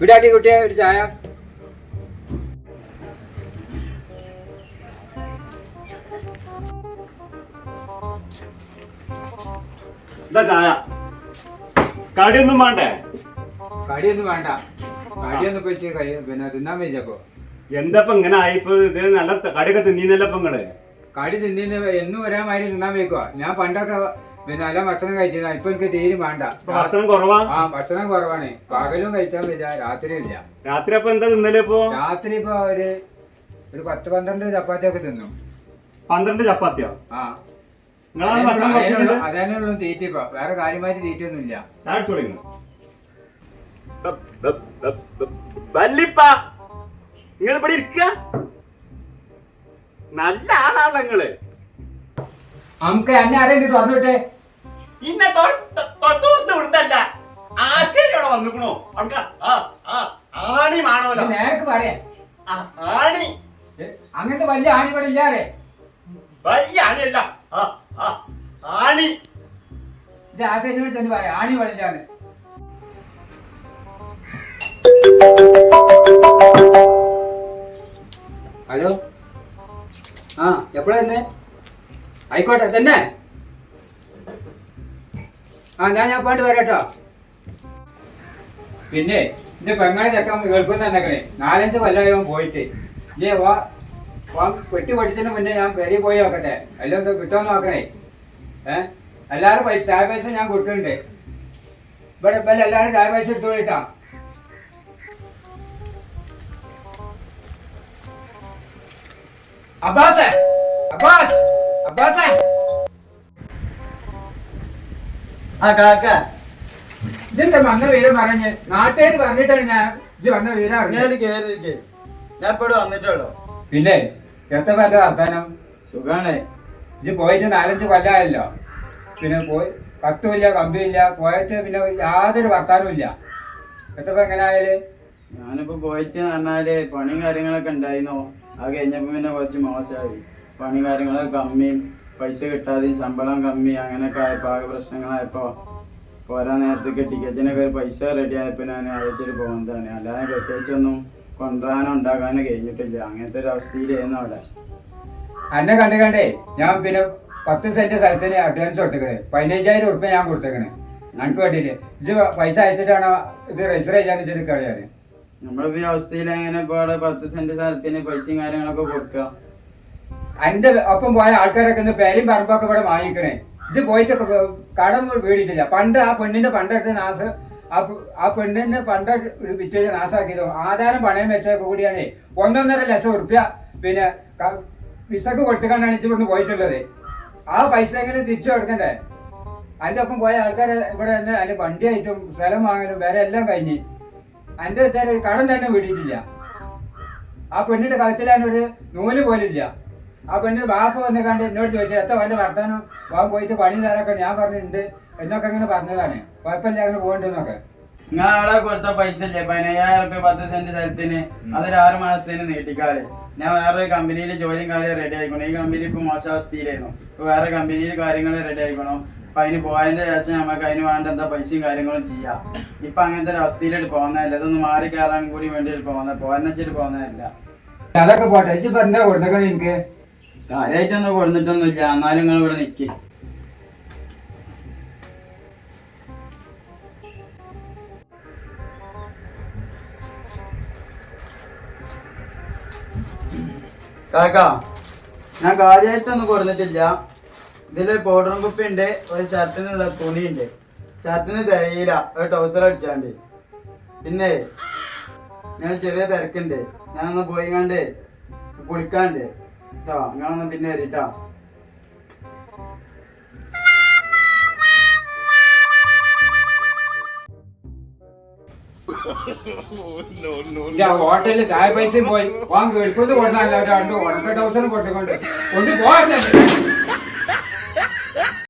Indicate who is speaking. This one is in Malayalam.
Speaker 1: വിടാട്ടി കുട്ടിയെ ഒരു ചായ.
Speaker 2: എന്താ ചായ? കടിയൊന്നും വേണ്ടേ?
Speaker 1: കടിയൊന്നും വേണ്ട. കടിയൊന്നും വെച്ച് കൈ പിന്നെ തിന്നാൻ വെച്ചപ്പോ
Speaker 2: എന്തപ്പം ഇങ്ങനെ ആയിപ്പോ ഇത് നല്ല കടിയൊക്കെ തിന്നീന്നല്ലോ ഇപ്പൊ ഇങ്ങൾ?
Speaker 1: കടി തിന്നിന് എന്ന് വരാൻ മാതിരി തിന്നാൻ വെക്കുക ഞാൻ പണ്ടൊക്കെ പിന്നെ നല്ല ഭക്ഷണം കഴിച്ചതാ ഇപ്പൊ എനിക്ക് തീരെ വേണ്ട
Speaker 2: ഭക്ഷണം കുറവാ
Speaker 1: ആ ഭക്ഷണം കുറവാണ് പകലും കഴിച്ചാൽ ഇല്ല രാത്രിയും ഇല്ല
Speaker 2: രാത്രി അപ്പൊ എന്താ തിന്നലേ ഇപ്പൊ
Speaker 1: രാത്രി ഇപ്പൊ ഒരു ഒരു പത്ത് പന്ത്രണ്ട് ചപ്പാത്തി ഒക്കെ തിന്നു
Speaker 2: പന്ത്രണ്ട് ചപ്പാത്തിയോ
Speaker 1: ആ അതേനുള്ള തീറ്റ ഇപ്പൊ വേറെ കാര്യമായിട്ട് തീറ്റയൊന്നും ഇല്ല.
Speaker 2: വല്ലിപ്പ നിങ്ങൾ ഇവിടെ ഇരിക്ക നല്ല ആളാണല്ലോ നിങ്ങൾ.
Speaker 1: നമുക്ക് എന്നെ ആരെങ്കിലും തുറന്നിട്ടെ
Speaker 2: ഇന്നെ തൊട്ടൂർന്ന് ഉണ്ടല്ല ആശയോടെ വന്നിക്കണോ? നമുക്ക് ആ ആ ആണി വേണമല്ലോ
Speaker 1: നേരക്ക് പറയാ.
Speaker 2: ആ, ആണി.
Speaker 1: അങ്ങനത്തെ വലിയ ആണി ഇവിടെ ഇല്ലാതെ.
Speaker 2: വലിയ ആണിയല്ല. ആണി.
Speaker 1: ഇത് ആ തന്നെ പറയാം. ആണി വളില്ലാന്ന് ഹലോ? ആ എപ്പോഴാ ആയിക്കോട്ടെ തന്നെ. ആ ഞാൻ ഞാൻ പോയിട്ട് വരാട്ടോ പിന്നെ എന്റെ പെങ്ങളെ ചെക്കാൻ കേൾക്കുന്ന തന്നെ നാലഞ്ച് കൊല്ലമായി അവൻ പോയിട്ട്. ഇല്ലേ വാ വാ വെട്ടി മുന്നേ ഞാൻ പെരി പോയി നോക്കട്ടെ. എല്ലാം എന്താ കിട്ടുമോ നോക്കണേ. ഏ? എല്ലാവരും പൈസ ചായ പൈസ ഞാൻ കൊടുക്കുന്നുണ്ട്. ഇവിടെ ഇപ്പം എല്ലാവരും ചായ പൈസ എടുത്തോളിട്ടാ അബ്ബാസേ അബ്ബാസ് അബ്ബാസേ.
Speaker 3: ആ കാക്ക.
Speaker 1: ഇതെന്താ വന്ന വീരം പറഞ്ഞ്? നാട്ടുകാർ പറഞ്ഞിട്ടാണ് ഞാൻ ഇത് വന്ന വീരം
Speaker 3: ഞാൻ
Speaker 1: അറിഞ്ഞത്
Speaker 3: കേറിയിരിക്കെ. ഞാൻ ഇപ്പോഴും വന്നിട്ടുള്ളൂ.
Speaker 1: പിന്നെ എത്ര പേരുടെ വർത്താനം?
Speaker 3: സുഖാണ്.
Speaker 1: ഇത് പോയിട്ട് നാലഞ്ച് കൊല്ലമായല്ലോ പിന്നെ പോയി കത്തുമില്ല കമ്പിയില്ല. പോയിട്ട് പിന്നെ യാതൊരു വർത്താനവും ഇല്ല. എത്ര എങ്ങനെ ആയാൽ
Speaker 3: ഞാനിപ്പോ പോയിട്ട് പറഞ്ഞാൽ പണിയും കാര്യങ്ങളൊക്കെ ഉണ്ടായിരുന്നു അത് കഴിഞ്ഞപ്പോ പിന്നെ കുറച്ച് മോശമായി. പണി കാര്യങ്ങളൊക്കെ കമ്മിയും പൈസ കിട്ടാതെയും ശമ്പളം കമ്മി അങ്ങനെയൊക്കെ ആയപ്പോ ആകെ പ്രശ്നങ്ങളായപ്പോ പോരാ നേരത്തേക്ക് ടിക്കറ്റിനൊക്കെ ഒരു പൈസ റെഡി ആയപ്പോ ഞാൻ അയച്ചിട്ട് പോകുന്നതാണ് അല്ലാതെ പ്രത്യേകിച്ചൊന്നും കൊണ്ടുവരാനോ ഉണ്ടാക്കാനോ കഴിഞ്ഞിട്ടില്ല. അങ്ങനത്തെ ഒരു അവസ്ഥയിലായിരുന്നു അവിടെ.
Speaker 1: എന്നെ കണ്ട് കണ്ടേ ഞാൻ പിന്നെ പത്ത് സെന്റ് സ്ഥലത്തിന് അഡ്വാൻസ് കൊടുത്തേക്കണേ. പതിനഞ്ചായിരം ഉറുപ്പ്യ ഞാൻ കൊടുത്തേക്കണേ. എനിക്ക് വേണ്ടിയില്ലേ ഇത് പൈസ അയച്ചിട്ടാണ് ഇത് രജിസ്റ്റർ ചെയ്യാൻ വെച്ചിട്ട് കളിയാണ്
Speaker 3: നമ്മളിപ്പോ ഈ അവസ്ഥയിൽ എങ്ങനെ ഇപ്പൊ അവിടെ പത്ത് സെന്റ് സ്ഥലത്തിന് പൈസയും കാര്യങ്ങളൊക്കെ കൊടുക്കുക
Speaker 1: അതിന്റെ ഒപ്പം പോയ ആൾക്കാരൊക്കെ ഇന്ന് പേരും പറമ്പൊക്കെ ഇവിടെ വാങ്ങിക്കണേ. ഇത് പോയിട്ട് കടം വീടിയിട്ടില്ല. പണ്ട് ആ പെണ്ണിന്റെ പണ്ടെടുത്ത നാസ് ആ ആ പെണ്ണിന്റെ പണ്ട് വിറ്റ് നാസാക്കിയതോ. ആധാരം പണയം വെച്ച കൂടിയാണ്. ഒന്നൊന്നര ലക്ഷം ഉറുപ്യ പിന്നെ വിസക്ക് കൊടുത്തുകൊണ്ടാണ് ഇത് പോയിട്ടുള്ളത്. ആ പൈസ എങ്ങനെ തിരിച്ചു കൊടുക്കണ്ടേ? അതിന്റെ ഒപ്പം പോയ ആൾക്കാർ ഇവിടെ തന്നെ അതിന്റെ വണ്ടിയായിട്ടും സ്ഥലം വാങ്ങലും വേറെ എല്ലാം കഴിഞ്ഞ്. അതിന്റെ ഒരു കടം തന്നെ വീടിയിട്ടില്ല. ആ പെണ്ണിന്റെ കഴുത്തിലാണ് ഒരു നൂൽ പോലില്ല ആ പെണ്ണിന്റെ ബാപ്പ വന്ന് കണ്ട് എന്നോട് ചോദിച്ചു എത്ര വല്ല വർത്താനം? വാ പോയിട്ട് പണി തരാക്കാൻ ഞാൻ പറഞ്ഞിട്ടുണ്ട്. എന്നൊക്കെ അങ്ങനെ പറഞ്ഞതാണ്. കുഴപ്പമില്ല അങ്ങനെ പോകണ്ടെന്നൊക്കെ
Speaker 3: നിങ്ങൾ ആളെ കൊടുത്ത പൈസ ഇല്ലേ? പതിനയ്യായിരം റുപ്യ പത്ത് സെന്റ് സ്ഥലത്തിന്. അതൊരു ആറ് മാസത്തിന് നീട്ടിക്കാളെ. ഞാൻ വേറൊരു കമ്പനിയിൽ ജോലിയും കാര്യം റെഡി ആയിക്കണം. ഈ കമ്പനി ഇപ്പൊ മോശാവസ്ഥയിലായിരുന്നു ഇപ്പൊ വേറെ കമ്പനിയിൽ കാര്യങ്ങൾ റെഡി ആയിക്കണം. അപ്പൊ അതിന് പോയതിന്റെ ശേഷം നമുക്ക് അതിന് വേണ്ട എന്താ പൈസയും കാര്യങ്ങളും ചെയ്യാം. ഇപ്പൊ അങ്ങനത്തെ ഒരു അവസ്ഥയിലായിട്ട് പോകുന്നതല്ല. ഇതൊന്ന് മാറി കയറാൻ കൂടി വേണ്ടിയിട്ട് പോകുന്നത് പോരനച്ചിട്ട് പോകുന്നതല്ല.
Speaker 1: അതൊക്കെ പോട്ടെ. ഇപ്പൊ എന്താ കൊടുത്തേക്കണേ എനിക്ക്
Speaker 3: കാര്യമായിട്ടൊന്നും കൊടുത്തിട്ടൊന്നുമില്ല. എന്നാലും നിങ്ങൾ ഇവിടെ നിൽക്കി കേക്കാ ഞാൻ കാര്യമായിട്ടൊന്നും കൊടുത്തിട്ടില്ല. ഇതിൽ പൗഡറും കുപ്പി ഉണ്ട് ഒരു ഷർട്ടിനുള്ള തുണിയുണ്ട് ഷർട്ടിന് തേയില ഒരു ടൗസർ അടിച്ചാണ്ട്. പിന്നെ ഞാൻ ചെറിയ തിരക്കുണ്ട്. ഞാൻ ഒന്ന് പോയി പോയിങ്ങാണ്ട് കുളിക്കാണ്ട്. കേട്ടോ നിങ്ങളൊന്ന് പിന്നെ വരിട്ടോ.
Speaker 1: ഹോട്ടലിൽ ചായ പൈസയും പോയി. വാങ്ങി എടുക്കൊണ്ട് കൊടുത്താൽ രണ്ടു ഉണക്ക ടൗസറും കൊണ്ടുകൊണ്ട് കൊണ്ട് പോകാൻ